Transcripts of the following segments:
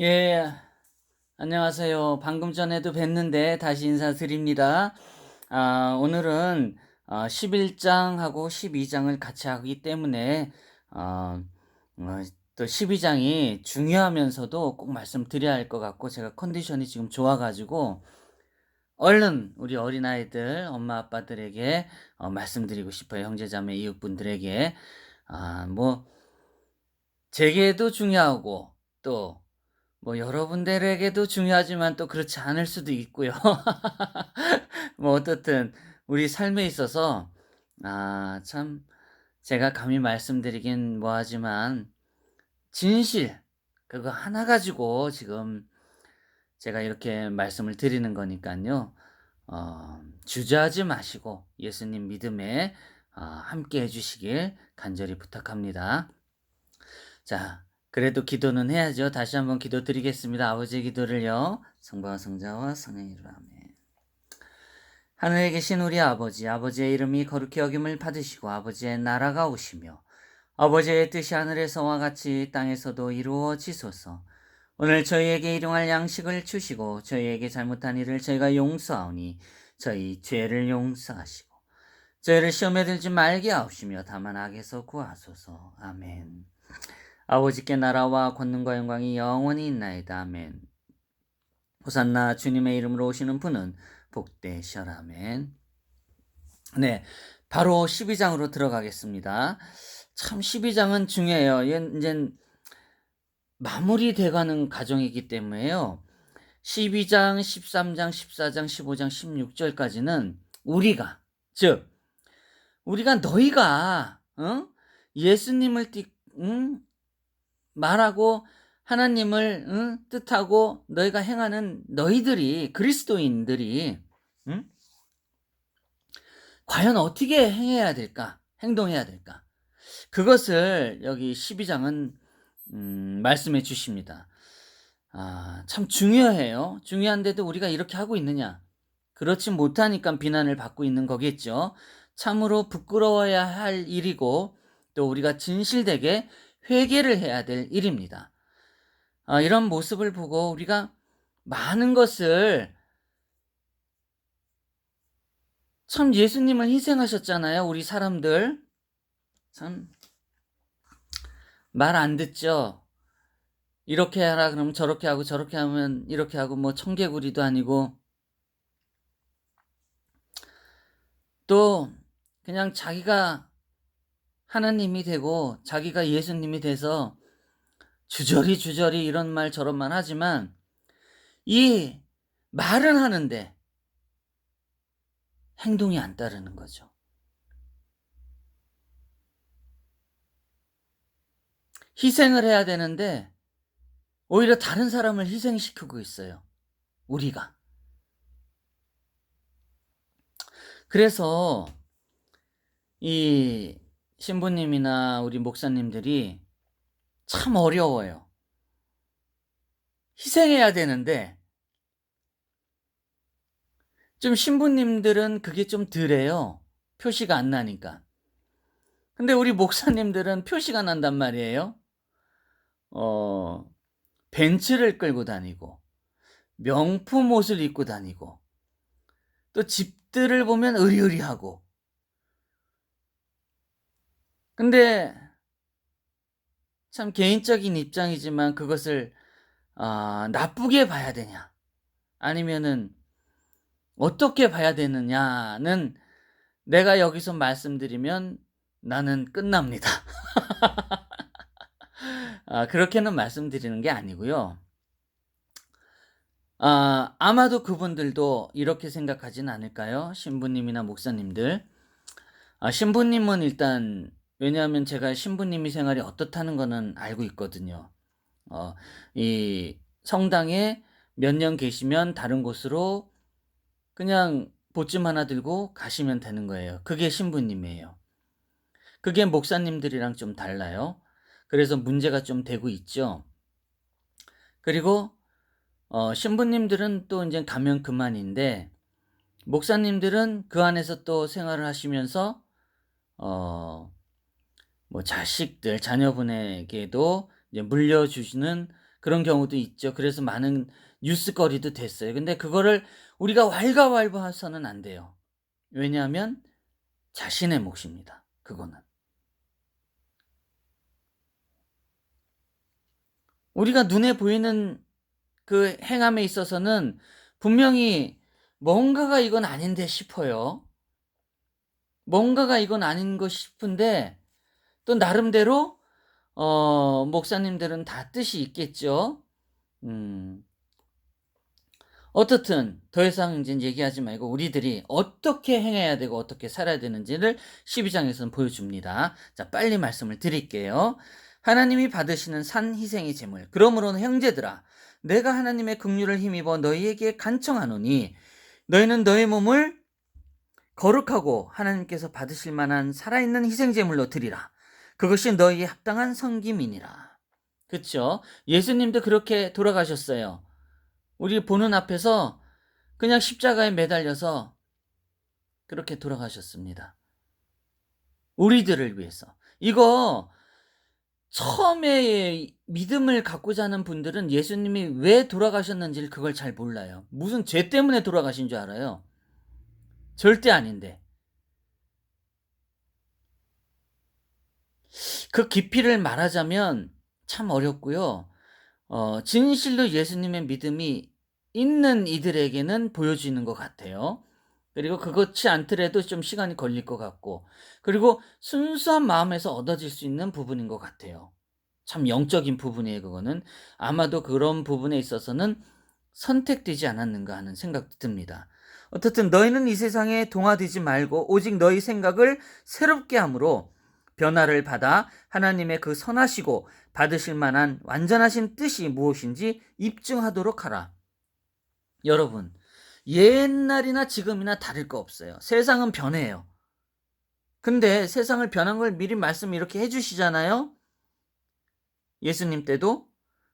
예, 안녕하세요. 방금 전에도 뵀는데 다시 인사드립니다. 아, 오늘은 어, 11장하고 12장을 같이 하기 때문에 어, 어, 또 12장이 중요하면서도 꼭 말씀드려야 할 것 같고 제가 컨디션이 지금 좋아가지고 얼른 우리 어린아이들 엄마 아빠들에게 어, 말씀드리고 싶어요. 형제자매 이웃분들에게 아, 뭐 제게도 중요하고 또 뭐 여러분들에게도 중요하지만 또 그렇지 않을 수도 있고요. 뭐 어떻든 우리 삶에 있어서 아, 참 제가 감히 말씀드리긴 뭐하지만 진실 그거 하나 가지고 지금 제가 이렇게 말씀을 드리는 거니까요. 어, 주저하지 마시고 예수님 믿음에 어, 함께 해주시길 간절히 부탁합니다. 자, 그래도 기도는 해야죠. 다시 한번 기도 드리겠습니다. 아버지의 기도를요. 성부와 성자와 성령의 이름으로 아멘. 하늘에 계신 우리 아버지, 아버지의 이름이 거룩히 여김을 받으시고 아버지의 나라가 오시며 아버지의 뜻이 하늘에서와 같이 땅에서도 이루어지소서. 오늘 저희에게 일용할 양식을 주시고 저희에게 잘못한 일을 저희가 용서하오니 저희 죄를 용서하시고 저희를 시험에 들지 말게 하옵시며 다만 악에서 구하소서. 아멘. 아버지께 나라와 권능과 영광이 영원히 있나이다. 아멘. 호산나 주님의 이름으로 오시는 분은 복되셔라. 아멘. 네. 바로 12장으로 들어가겠습니다. 참 12장은 중요해요. 이제 마무리돼가는 과정이기 때문에요. 12장, 13장, 14장, 15장, 16절까지는 우리가, 즉, 우리가 너희가, 어? 예수님을 띠, 응? 말하고 하나님을 응? 뜻하고 너희가 행하는 너희들이 그리스도인들이 응? 과연 어떻게 행해야 될까? 행동해야 될까? 그것을 여기 12장은 음, 말씀해 주십니다. 아, 참 중요해요. 중요한데도 우리가 이렇게 하고 있느냐? 그렇지 못하니까 비난을 받고 있는 거겠죠. 참으로 부끄러워야 할 일이고 또 우리가 진실되게 회개를 해야 될 일입니다. 아, 이런 모습을 보고 우리가 많은 것을 참 예수님을 희생하셨잖아요. 우리 사람들. 참 말 안 듣죠. 이렇게 하라 그러면 저렇게 하고 저렇게 하면 이렇게 하고 뭐 청개구리도 아니고 또 그냥 자기가 하나님이 되고 자기가 예수님이 돼서 주저리 주저리 이런 말 저런 말 하지만 이 말은 하는데 행동이 안 따르는 거죠. 희생을 해야 되는데 오히려 다른 사람을 희생시키고 있어요. 우리가. 그래서 이 신부님이나 우리 목사님들이 참 어려워요. 희생해야 되는데 좀 신부님들은 그게 좀 덜해요. 표시가 안 나니까. 근데 우리 목사님들은 표시가 난단 말이에요. 어, 벤츠를 끌고 다니고, 명품 옷을 입고 다니고, 또 집들을 보면 의리의리하고. 근데 참 개인적인 입장이지만 그것을 아, 나쁘게 봐야 되냐? 아니면은 어떻게 봐야 되느냐는 내가 여기서 말씀드리면 나는 끝납니다. 아, 그렇게는 말씀드리는 게 아니고요. 아, 아마도 그분들도 이렇게 생각하진 않을까요? 신부님이나 목사님들. 아, 신부님은 일단 왜냐하면 제가 신부님이 생활이 어떻다는 거는 알고 있거든요. 어, 이 성당에 몇 년 계시면 다른 곳으로 그냥 보찜 하나 들고 가시면 되는 거예요. 그게 신부님이에요. 그게 목사님들이랑 좀 달라요. 그래서 문제가 좀 되고 있죠. 그리고 어, 신부님들은 또 이제 가면 그만인데 목사님들은 그 안에서 또 생활을 하시면서 어, 뭐 자식들 자녀분에게도 이제 물려주시는 그런 경우도 있죠. 그래서 많은 뉴스거리도 됐어요. 근데 그거를 우리가 왈가왈부해서는 안 돼요. 왜냐하면 자신의 몫입니다. 그거는. 우리가 눈에 보이는 그 행함에 있어서는 분명히 뭔가가 이건 아닌데 싶어요. 뭔가가 이건 아닌 것 싶은데 또 나름대로 어, 목사님들은 다 뜻이 있겠죠. 음. 어떻든 더 이상 이제 얘기하지 말고 우리들이 어떻게 행해야 되고 어떻게 살아야 되는지를 12장에서는 보여줍니다. 자, 빨리 말씀을 드릴게요. 하나님이 받으시는 산 희생의 제물. 그러므로는 형제들아, 내가 하나님의 긍휼을 힘입어 너희에게 간청하노니 너희는 너희 몸을 거룩하고 하나님께서 받으실 만한 살아있는 희생 제물로 드리라. 그것이 너희의 합당한 성김이니라. 그렇죠? 예수님도 그렇게 돌아가셨어요. 우리 보는 앞에서 그냥 십자가에 매달려서 그렇게 돌아가셨습니다. 우리들을 위해서. 이거 처음에 믿음을 갖고자 하는 분들은 예수님이 왜 돌아가셨는지를 그걸 잘 몰라요. 무슨 죄 때문에 돌아가신 줄 알아요. 절대 아닌데. 그 깊이를 말하자면 참 어렵고요. 어, 진실로 예수님의 믿음이 있는 이들에게는 보여지는 것 같아요. 그리고 그렇지 않더라도 좀 시간이 걸릴 것 같고, 그리고 순수한 마음에서 얻어질 수 있는 부분인 것 같아요. 참 영적인 부분이에요, 그거는. 아마도 그런 부분에 있어서는 선택되지 않았는가 하는 생각도 듭니다. 어떻든 너희는 이 세상에 동화되지 말고 오직 너희 생각을 새롭게 함으로 변화를 받아 하나님의 그 선하시고 받으실 만한 완전하신 뜻이 무엇인지 입증하도록 하라. 여러분, 옛날이나 지금이나 다를 거 없어요. 세상은 변해요. 근데 세상을 변한 걸 미리 말씀 이렇게 해주시잖아요. 예수님 때도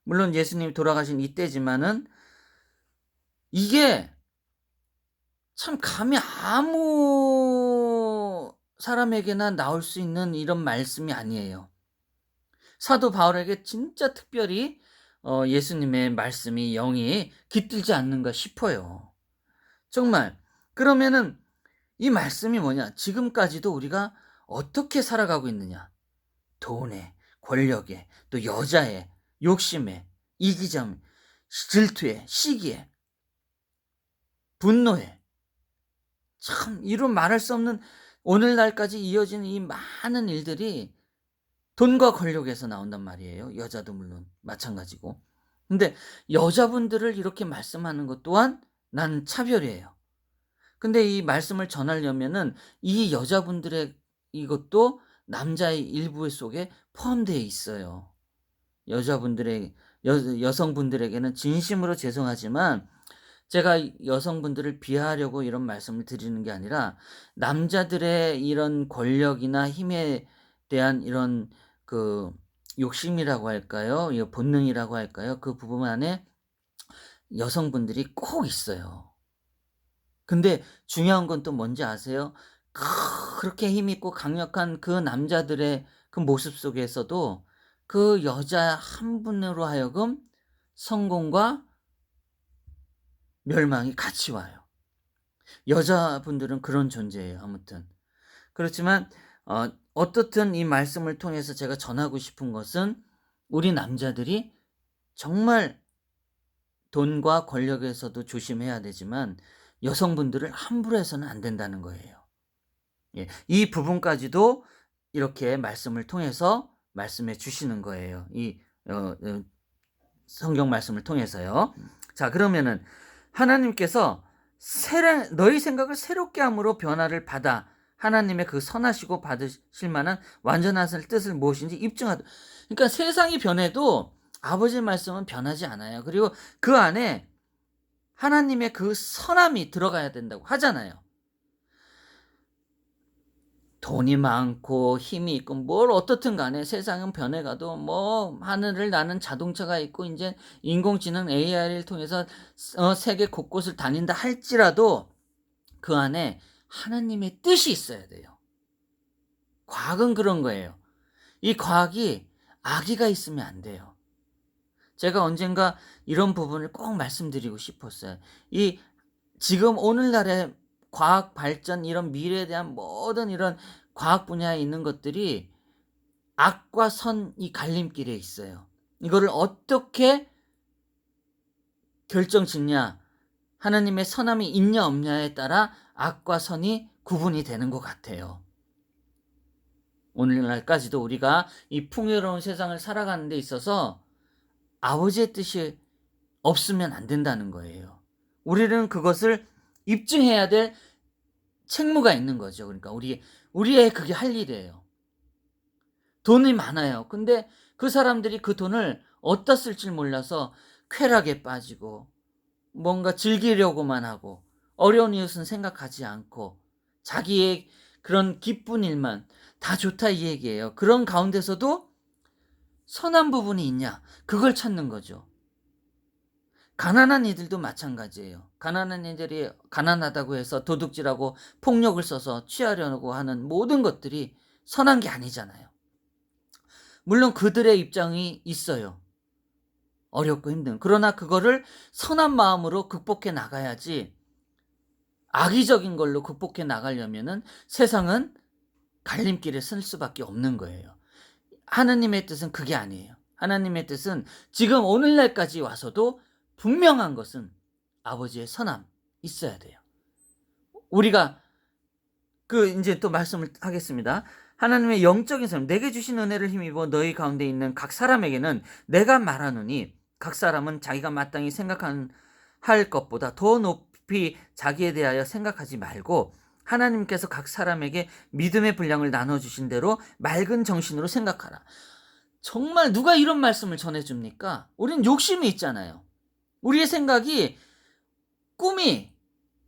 물론 예수님 돌아가신 이때지만은 이게 참 감히 아무 사람에게나 나올 수 있는 이런 말씀이 아니에요. 사도 바울에게 진짜 특별히 어, 예수님의 말씀이 영이 깃들지 않는가 싶어요. 정말 그러면은 이 말씀이 뭐냐? 지금까지도 우리가 어떻게 살아가고 있느냐? 돈에, 권력에, 또 여자에, 욕심에, 이기점, 질투에, 시기에, 분노에. 참 이루 말할 수 없는 오늘날까지 이어지는 이 많은 일들이 돈과 권력에서 나온단 말이에요. 여자도 물론 마찬가지고. 근데 여자분들을 이렇게 말씀하는 것 또한 난 차별이에요. 근데 이 말씀을 전하려면은 이 여자분들의 이것도 남자의 일부 속에 포함되어 있어요. 여자분들의 여, 여성분들에게는 진심으로 죄송하지만 제가 여성분들을 비하하려고 이런 말씀을 드리는 게 아니라 남자들의 이런 권력이나 힘에 대한 이런 그 욕심이라고 할까요? 본능이라고 할까요? 그 부분 안에 여성분들이 꼭 있어요. 근데 중요한 건 또 뭔지 아세요? 그렇게 힘있고 강력한 그 남자들의 그 모습 속에서도 그 여자 한 분으로 하여금 성공과 멸망이 같이 와요. 여자분들은 그런 존재예요. 아무튼. 그렇지만 어, 어떻든 이 말씀을 통해서 제가 전하고 싶은 것은 우리 남자들이 정말 돈과 권력에서도 조심해야 되지만 여성분들을 함부로 해서는 안 된다는 거예요. 예, 이 부분까지도 이렇게 말씀을 통해서 말씀해 주시는 거예요. 이 어, 어, 성경 말씀을 통해서요. 자, 그러면은 하나님께서 새로, 너희 생각을 새롭게 함으로 변화를 받아 하나님의 그 선하시고 받으실 만한 완전한 뜻을 무엇인지 입증하다. 그러니까 세상이 변해도 아버지의 말씀은 변하지 않아요. 그리고 그 안에 하나님의 그 선함이 들어가야 된다고 하잖아요. 돈이 많고 힘이 있고 뭘 어떻든 간에 세상은 변해가도 뭐 하늘을 나는 자동차가 있고 이제 인공지능 AI를 통해서 어, 세계 곳곳을 다닌다 할지라도 그 안에 하나님의 뜻이 있어야 돼요. 과학은 그런 거예요. 이 과학이 아기가 있으면 안 돼요. 제가 언젠가 이런 부분을 꼭 말씀드리고 싶었어요. 이 지금 오늘날의 과학 발전 이런 미래에 대한 모든 이런 과학 분야에 있는 것들이 악과 선이 갈림길에 있어요. 이거를 어떻게 결정 짓냐? 하나님의 선함이 있냐 없냐에 따라 악과 선이 구분이 되는 것 같아요. 오늘날까지도 우리가 이 풍요로운 세상을 살아가는 데 있어서 아버지의 뜻이 없으면 안 된다는 거예요. 우리는 그것을 입증해야 될 책무가 있는 거죠. 그러니까 우리 우리의 그게 할 일이에요. 돈이 많아요. 근데 그 사람들이 그 돈을 어디다 쓸지 몰라서 쾌락에 빠지고 뭔가 즐기려고만 하고 어려운 이웃은 생각하지 않고 자기의 그런 기쁜 일만 다 좋다 이 얘기예요. 그런 가운데서도 선한 부분이 있냐? 그걸 찾는 거죠. 가난한 이들도 마찬가지예요. 가난한 이들이 가난하다고 해서 도둑질하고 폭력을 써서 취하려고 하는 모든 것들이 선한 게 아니잖아요. 물론 그들의 입장이 있어요. 어렵고 힘든. 그러나 그거를 선한 마음으로 극복해 나가야지 악의적인 걸로 극복해 나가려면은 세상은 갈림길에 쓸 수밖에 없는 거예요. 하나님의 뜻은 그게 아니에요. 하나님의 뜻은 지금 오늘날까지 와서도 분명한 것은 아버지의 선함 있어야 돼요. 우리가 그 이제 또 말씀을 하겠습니다. 하나님의 영적인 사람, 내게 주신 은혜를 힘입어 너희 가운데 있는 각 사람에게는 내가 말하노니 각 사람은 자기가 마땅히 생각한 할 것보다 더 높이 자기에 대하여 생각하지 말고 하나님께서 각 사람에게 믿음의 분량을 나눠 주신 대로 맑은 정신으로 생각하라. 정말 누가 이런 말씀을 전해 줍니까? 우린 욕심이 있잖아요. 우리의 생각이 꿈이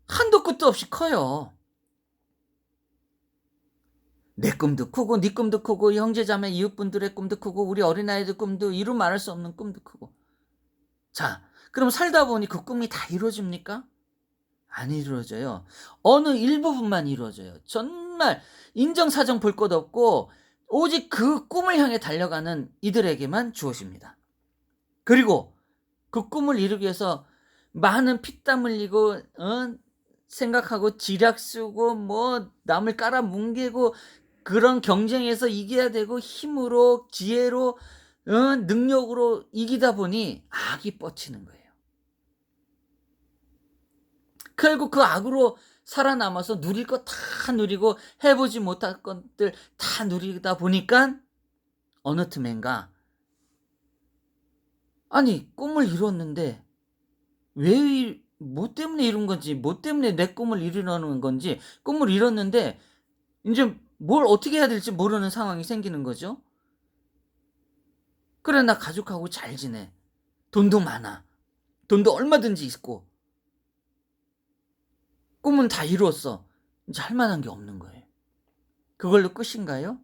한도 끝도 없이 커요. 내 꿈도 크고 네 꿈도 크고 형제자매 이웃분들의 꿈도 크고 우리 어린아이들 꿈도 이루 말할 수 없는 꿈도 크고 자 그럼 살다 보니 그 꿈이 다 이루어집니까? 안 이루어져요. 어느 일부분만 이루어져요. 정말 인정사정 볼 것 없고 오직 그 꿈을 향해 달려가는 이들에게만 주어집니다. 그리고 그 꿈을 이루기 위해서 많은 피땀 흘리고 어? 생각하고 지략 쓰고 뭐 남을 깔아 뭉개고 그런 경쟁에서 이겨야 되고 힘으로 지혜로 어? 능력으로 이기다 보니 악이 뻗치는 거예요. 결국 그 악으로 살아남아서 누릴 거다 누리고 해보지 못할 것들 다 누리다 보니까 어느 틈엔가 아니 꿈을 이뤘는데 왜 뭐 때문에 이룬 건지 뭐 때문에 내 꿈을 이루려는 건지 꿈을 이뤘는데 이제 뭘 어떻게 해야 될지 모르는 상황이 생기는 거죠. 그래 나 가족하고 잘 지내 돈도 많아 돈도 얼마든지 있고 꿈은 다 이루었어. 이제 할 만한 게 없는 거예요. 그걸로 끝인가요?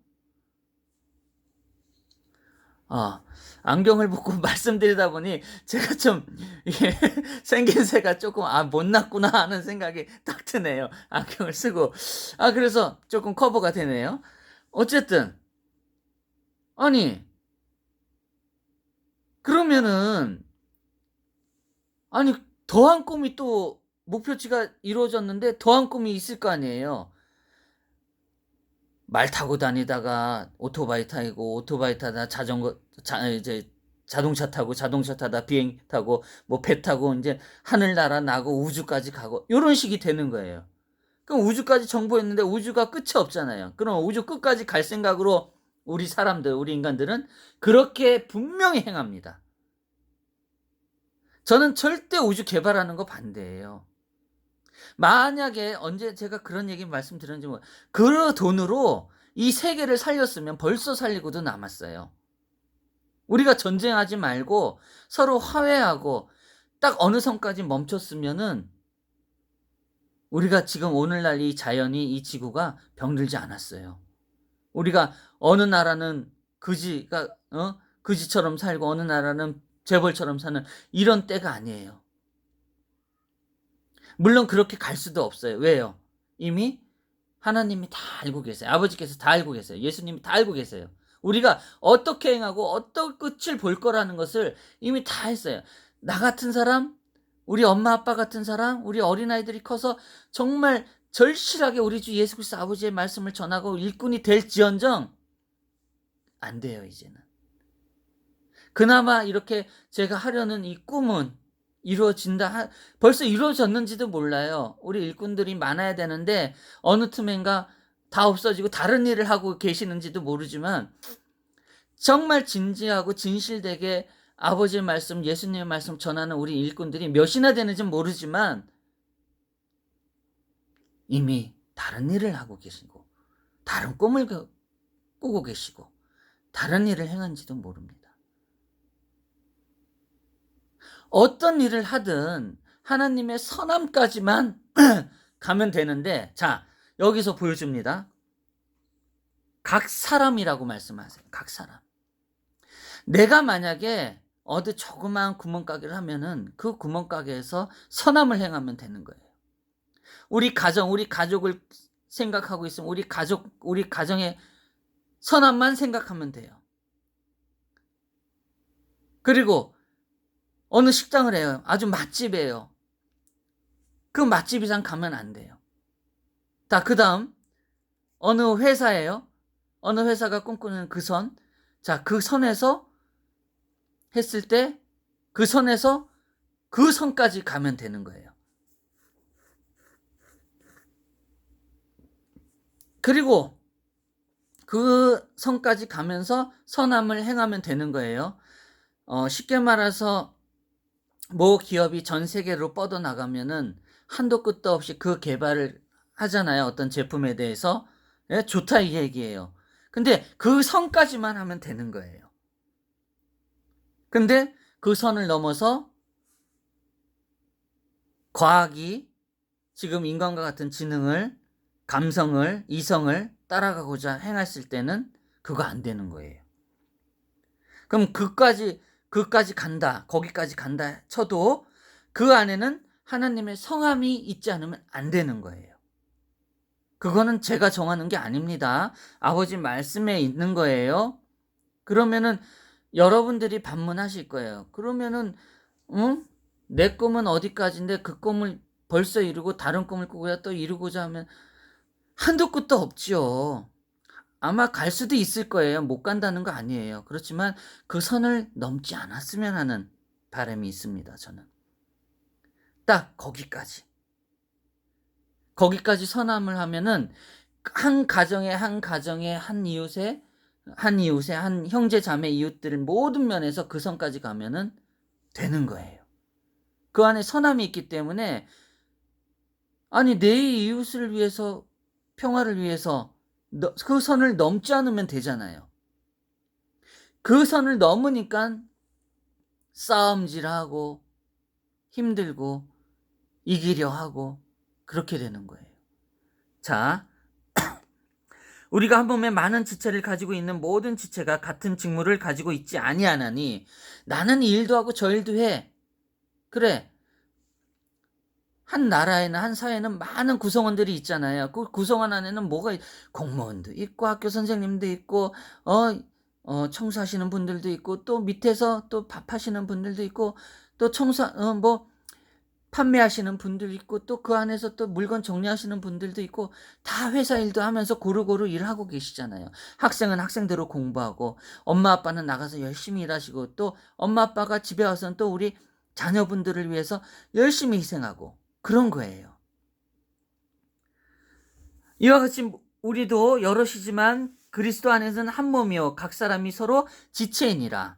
아, 안경을 벗고 말씀드리다 보니 제가 좀 이게 생긴 새가 조금 아 못났구나 하는 생각이 딱 드네요. 안경을 쓰고 아 그래서 조금 커버가 되네요. 어쨌든 아니 그러면은 아니 더한 꿈이 또 목표치가 이루어졌는데 더한 꿈이 있을 거 아니에요. 말 타고 다니다가 오토바이 타고 오토바이 타다 자전거 자 이제 자동차 타고 자동차 타다 비행 타고 뭐 배 타고 이제 하늘 날아 나고 우주까지 가고 이런 식이 되는 거예요. 그럼 우주까지 정보했는데 우주가 끝이 없잖아요. 그럼 우주 끝까지 갈 생각으로 우리 사람들, 우리 인간들은 그렇게 분명히 행합니다. 저는 절대 우주 개발하는 거 반대예요. 만약에 언제 제가 그런 얘기 말씀드렸는지 뭐, 그 돈으로 이 세계를 살렸으면 벌써 살리고도 남았어요. 우리가 전쟁하지 말고 서로 화해하고 딱 어느 선까지 멈췄으면은 우리가 지금 오늘날 이 자연이 이 지구가 병들지 않았어요. 우리가 어느 나라는 그지가 어 그지처럼 살고 어느 나라는 재벌처럼 사는 이런 때가 아니에요. 물론 그렇게 갈 수도 없어요. 왜요? 이미 하나님이 다 알고 계세요. 아버지께서 다 알고 계세요. 예수님이 다 알고 계세요. 우리가 어떻게 행하고 어떤 끝을 볼 거라는 것을 이미 다 했어요. 나 같은 사람, 우리 엄마 아빠 같은 사람, 우리 어린아이들이 커서 정말 절실하게 우리 주 예수 그리스도 아버지의 말씀을 전하고 일꾼이 될지언정 안 돼요, 이제는. 그나마 이렇게 제가 하려는 이 꿈은 이루어진다. 하- 벌써 이루어졌는지도 몰라요. 우리 일꾼들이 많아야 되는데 어느 틈엔가 다 없어지고 다른 일을 하고 계시는지도 모르지만 정말 진지하고 진실되게 아버지의 말씀, 예수님의 말씀 전하는 우리 일꾼들이 몇이나 되는지 모르지만 이미 다른 일을 하고 계시고 다른 꿈을 그- 꾸고 계시고 다른 일을 행한지도 모릅니다. 어떤 일을 하든 하나님의 선함까지만 가면 되는데 자 여기서 보여줍니다. 각 사람이라고 말씀하세요. 각 사람. 내가 만약에 어디 조그마한 구멍가게를 하면은 그 구멍가게에서 선함을 행하면 되는 거예요. 우리 가정, 우리 가족을 생각하고 있으면 우리 가족, 우리 가정의 선함만 생각하면 돼요. 그리고 어느 식당을 해요. 아주 맛집이에요. 그 맛집 이상 가면 안 돼요. 자, 그 다음, 어느 회사예요. 어느 회사가 꿈꾸는 그 선. 자, 그 선에서 했을 때, 그 선에서 그 선까지 가면 되는 거예요. 그리고 그 선까지 가면서 선함을 행하면 되는 거예요. 어, 쉽게 말해서 모 기업이 전 세계로 뻗어나가면은 한도 끝도 없이 그 개발을 하잖아요. 어떤 제품에 대해서. 예, 좋다 이 얘기예요. 근데 그 선까지만 하면 되는 거예요. 근데 그 선을 넘어서 과학이 지금 인간과 같은 지능을, 감성을, 이성을 따라가고자 행했을 때는 그거 안 되는 거예요. 그럼 그까지 그까지 간다, 거기까지 간다 쳐도 그 안에는 하나님의 성함이 있지 않으면 안 되는 거예요. 그거는 제가 정하는 게 아닙니다. 아버지 말씀에 있는 거예요. 그러면은 여러분들이 반문하실 거예요. 그러면은 응? 내 꿈은 어디까지인데 그 꿈을 벌써 이루고 다른 꿈을 꾸고야 또 이루고자 하면 한도 끝도 없죠. 아마 갈 수도 있을 거예요. 못 간다는 거 아니에요. 그렇지만 그 선을 넘지 않았으면 하는 바람이 있습니다. 저는. 딱 거기까지. 거기까지 선함을 하면은 한 가정에 한 가정에 한 이웃에 한 이웃에 한 형제 자매 이웃들 모든 면에서 그 선까지 가면은 되는 거예요. 그 안에 선함이 있기 때문에 아니 내 이웃을 위해서 평화를 위해서 너- 그 선을 넘지 않으면 되잖아요. 그 선을 넘으니까 싸움질하고 힘들고 이기려 하고 그렇게 되는 거예요. 자, 우리가 한 몸에 많은 지체를 가지고 있는 모든 지체가 같은 직무를 가지고 있지 아니하나니 나는 이 일도 하고 저 일도 해. 그래. 한 나라에는 한 사회는 많은 구성원들이 있잖아요. 그 구성원 안에는 뭐가 있- 공무원도 있고 학교 선생님도 있고 어, 어 청소하시는 분들도 있고 또 밑에서 또 밥하시는 분들도 있고 또 청소 어 뭐 판매하시는 분들 있고 또 그 안에서 또 물건 정리하시는 분들도 있고 다 회사 일도 하면서 고루고루 일하고 계시잖아요. 학생은 학생대로 공부하고 엄마 아빠는 나가서 열심히 일하시고 또 엄마 아빠가 집에 와서는 또 우리 자녀분들을 위해서 열심히 희생하고 그런 거예요. 이와 같이 우리도 여럿이지만 그리스도 안에서는 한 몸이요 각 사람이 서로 지체이니라.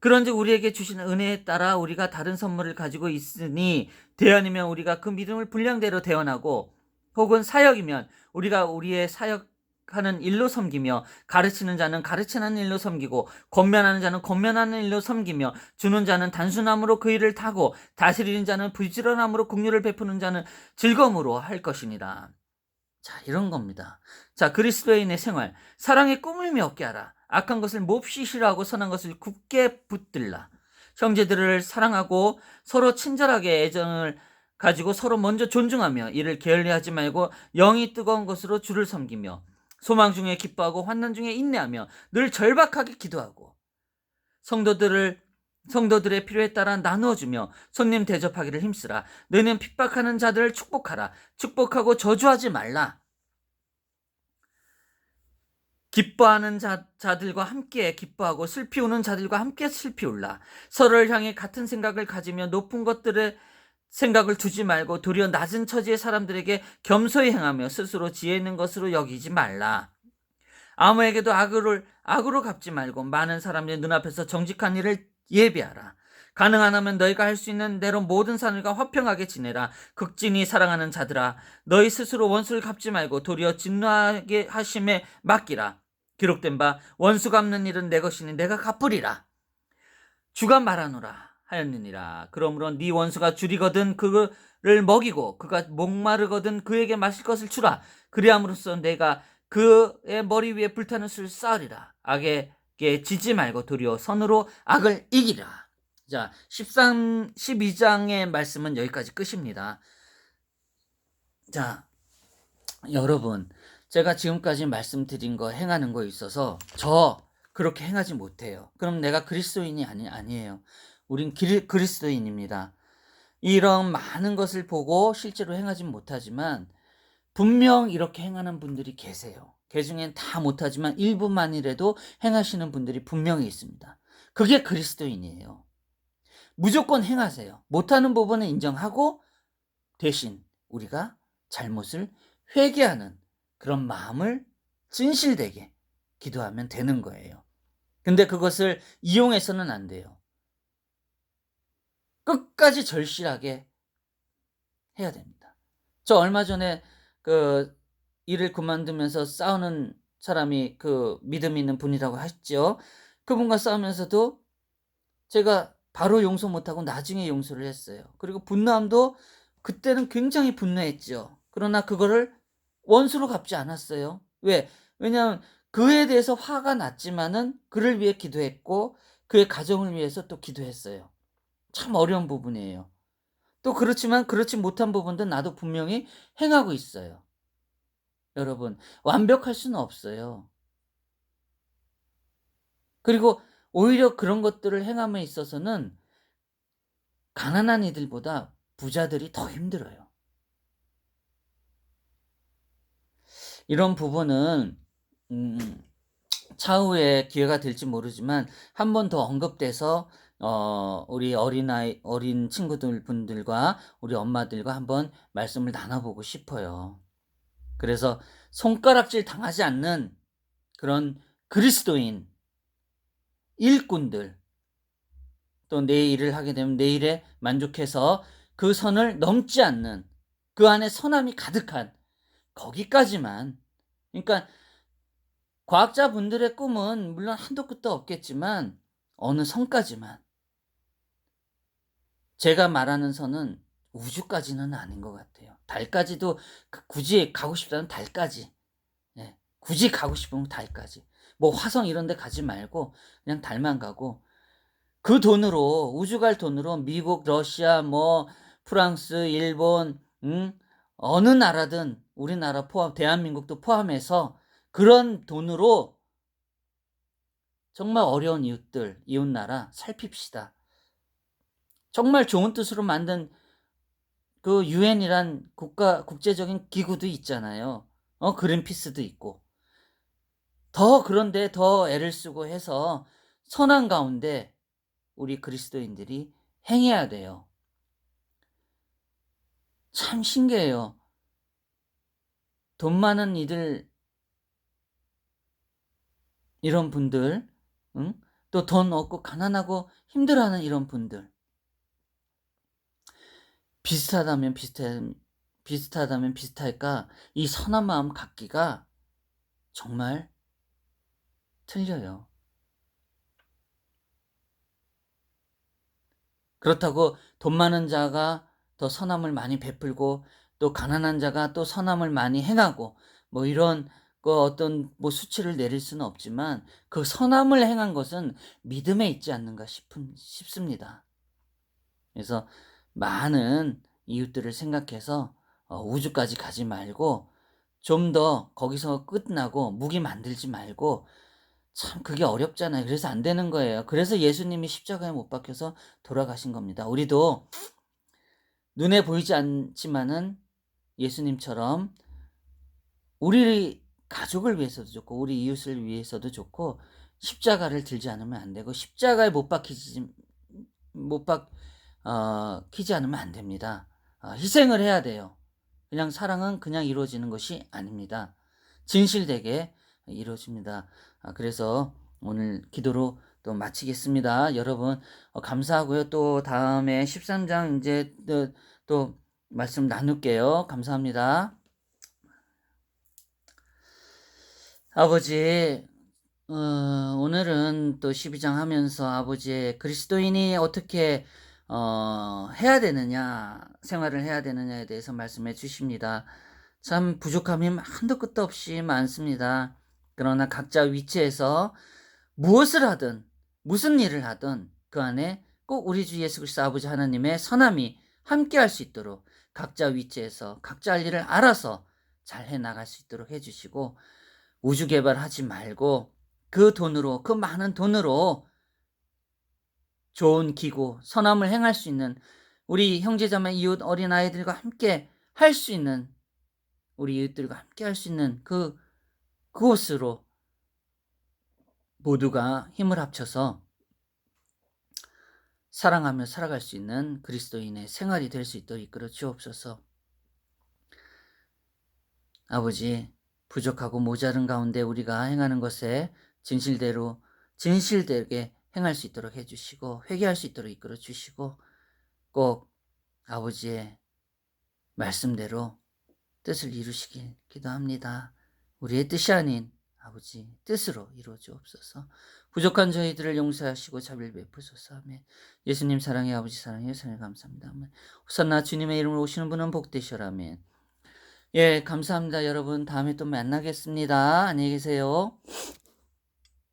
그런즉 우리에게 주신 은혜에 따라 우리가 다른 선물을 가지고 있으니 대언이면 우리가 그 믿음을 분량대로 대언하고 혹은 사역이면 우리가 우리의 사역 하는 일로 섬기며 가르치는 자는 가르치는 일로 섬기고 권면하는 자는 권면하는 일로 섬기며 주는 자는 단순함으로 그 일을 타고 다스리는 자는 부지런함으로 국률을 베푸는 자는 즐거움으로 할 것이니라. 자, 이런 겁니다. 자, 그리스도인의 생활. 사랑의 꾸밈이 없게 하라. 악한 것을 몹시 싫어하고 선한 것을 굳게 붙들라. 형제들을 사랑하고 서로 친절하게 애정을 가지고 서로 먼저 존중하며 이를 게을리하지 말고 영이 뜨거운 것으로 주를 섬기며 소망 중에 기뻐하고 환난 중에 인내하며 늘 절박하게 기도하고 성도들을 성도들의 필요에 따라 나누어 주며 손님 대접하기를 힘쓰라. 너는 핍박하는 자들을 축복하라. 축복하고 저주하지 말라. 기뻐하는 자, 자들과 함께 기뻐하고 슬피 우는 자들과 함께 슬피 울라. 서로를 향해 같은 생각을 가지며 높은 것들의 생각을 두지 말고 도리어 낮은 처지의 사람들에게 겸손히 행하며 스스로 지혜 있는 것으로 여기지 말라. 아무에게도 악을 악으로 갚지 말고 많은 사람의 눈앞에서 정직한 일을 예비하라. 가능한 하면 너희가 할 수 있는 대로 모든 사람과 화평하게 지내라. 극진히 사랑하는 자들아, 너희 스스로 원수를 갚지 말고 도리어 진노하게 하심에 맡기라. 기록된 바 원수 갚는 일은 내 것이니 내가 갚으리라. 주가 말하노라 하였느니라. 그러므로 네 원수가 줄이거든 그를 먹이고 그가 목마르거든 그에게 마실 것을 주라. 그리함으로써 내가 그의 머리 위에 불타는 술 쌓으리라. 악에게 지지 말고 도리어 선으로 악을 이기라. 자, 13, 12장의 말씀은 여기까지 끝입니다. 자, 여러분, 제가 지금까지 말씀드린 거 행하는 거 있어서 저 그렇게 행하지 못해요. 그럼 내가 그리스도인이 아니, 아니에요. 우린 그리, 그리스도인입니다. 이런 많은 것을 보고 실제로 행하지 못하지만 분명 이렇게 행하는 분들이 계세요. 그 중엔 다 못하지만 일부만이라도 행하시는 분들이 분명히 있습니다. 그게 그리스도인이에요. 무조건 행하세요. 못하는 부분은 인정하고 대신 우리가 잘못을 회개하는 그런 마음을 진실되게 기도하면 되는 거예요. 근데 그것을 이용해서는 안 돼요. 끝까지 절실하게 해야 됩니다. 저 얼마 전에 그 일을 그만두면서 싸우는 사람이 그 믿음 있는 분이라고 했죠. 그분과 싸우면서도 제가 바로 용서 못하고 나중에 용서를 했어요. 그리고 분노함도 그때는 굉장히 분노했죠. 그러나 그거를 원수로 갚지 않았어요. 왜? 왜냐하면 그에 대해서 화가 났지만은 그를 위해 기도했고 그의 가정을 위해서 또 기도했어요. 참 어려운 부분이에요. 또 그렇지만 그렇지 못한 부분도 나도 분명히 행하고 있어요. 여러분, 완벽할 수는 없어요. 그리고 오히려 그런 것들을 행함에 있어서는 가난한 이들보다 부자들이 더 힘들어요. 이런 부분은 음, 차후에 기회가 될지 모르지만 한 번 더 언급돼서 어, 우리 어린아이 어린 친구들 분들과 우리 엄마들과 한번 말씀을 나눠보고 싶어요. 그래서 손가락질 당하지 않는 그런 그리스도인 일꾼들 또 내 일을 하게 되면 내 일에 만족해서 그 선을 넘지 않는 그 안에 선함이 가득한 거기까지만 그러니까 과학자분들의 꿈은 물론 한도 끝도 없겠지만 어느 선까지만 제가 말하는 선은 우주까지는 아닌 것 같아요. 달까지도 그 굳이 가고 싶다면 달까지. 예, 굳이 가고 싶으면 달까지. 뭐 화성 이런 데 가지 말고 그냥 달만 가고 그 돈으로 우주 갈 돈으로 미국, 러시아, 뭐 프랑스, 일본, 응? 어느 나라든 우리나라 포함, 대한민국도 포함해서 그런 돈으로 정말 어려운 이웃들, 이웃나라 살핍시다. 정말 좋은 뜻으로 만든 그 유엔이란 국가 국제적인 기구도 있잖아요. 어 그린피스도 있고 더 그런데 더 애를 쓰고 해서 선한 가운데 우리 그리스도인들이 행해야 돼요. 참 신기해요. 돈 많은 이들 이런 분들, 응? 또 돈 없고 가난하고 힘들어하는 이런 분들. 비슷하다면 비슷해, 비슷하다면 비슷할까? 이 선한 마음 갖기가 정말 틀려요. 그렇다고 돈 많은 자가 더 선함을 많이 베풀고 또 가난한 자가 또 선함을 많이 행하고 뭐 이런 그 어떤 뭐 수치를 내릴 수는 없지만 그 선함을 행한 것은 믿음에 있지 않는가 싶은, 싶습니다. 그래서 많은 이웃들을 생각해서 어, 우주까지 가지 말고 좀 더 거기서 끝나고 무기 만들지 말고 참 그게 어렵잖아요. 그래서 안 되는 거예요. 그래서 예수님이 십자가에 못 박혀서 돌아가신 겁니다. 우리도 눈에 보이지 않지만은 예수님처럼 우리 가족을 위해서도 좋고 우리 이웃을 위해서도 좋고 십자가를 들지 않으면 안 되고 십자가에 못 박히지 못 박, 어, 키지 않으면 안 됩니다. 어, 희생을 해야 돼요. 그냥 사랑은 그냥 이루어지는 것이 아닙니다. 진실되게 이루어집니다. 아, 그래서 오늘 기도로 또 마치겠습니다. 여러분 어, 감사하고요. 또 다음에 13장 이제 또, 또 말씀 나눌게요. 감사합니다. 아버지, 어, 오늘은 또 12장 하면서 아버지 그리스도인이 어떻게 어, 해야 되느냐, 생활을 해야 되느냐에 대해서 말씀해 주십니다. 참 부족함이 한도 끝도 없이 많습니다. 그러나 각자 위치에서 무엇을 하든 무슨 일을 하든 그 안에 꼭 우리 주 예수 그리스도 아버지 하나님의 선함이 함께 할 수 있도록 각자 위치에서 각자 할 일을 알아서 잘 해 나갈 수 있도록 해 주시고 우주 개발하지 말고 그 돈으로 그 많은 돈으로 좋은 기구 선함을 행할 수 있는 우리 형제자매 이웃 어린 아이들과 함께 할 수 있는 우리 이웃들과 함께 할 수 있는 그 그곳으로 모두가 힘을 합쳐서 사랑하며 살아갈 수 있는 그리스도인의 생활이 될 수 있도록 이끌어 주옵소서. 아버지, 부족하고 모자른 가운데 우리가 행하는 것에 진실대로 진실되게 행할 수 있도록 해주시고 회개할 수 있도록 이끌어 주시고 꼭 아버지의 말씀대로 뜻을 이루시길 기도합니다. 우리의 뜻이 아닌 아버지 뜻으로 이루어 주옵소서. 부족한 저희들을 용서하시고 자비를 베푸소서. 아멘. 예수님 사랑해 아버지 사랑해 예수님 감사합니다. 아멘. 호산나 주님의 이름으로 오시는 분은 복되시라. 아멘. 예, 감사합니다. 여러분 다음에 또 만나겠습니다. 안녕히 계세요.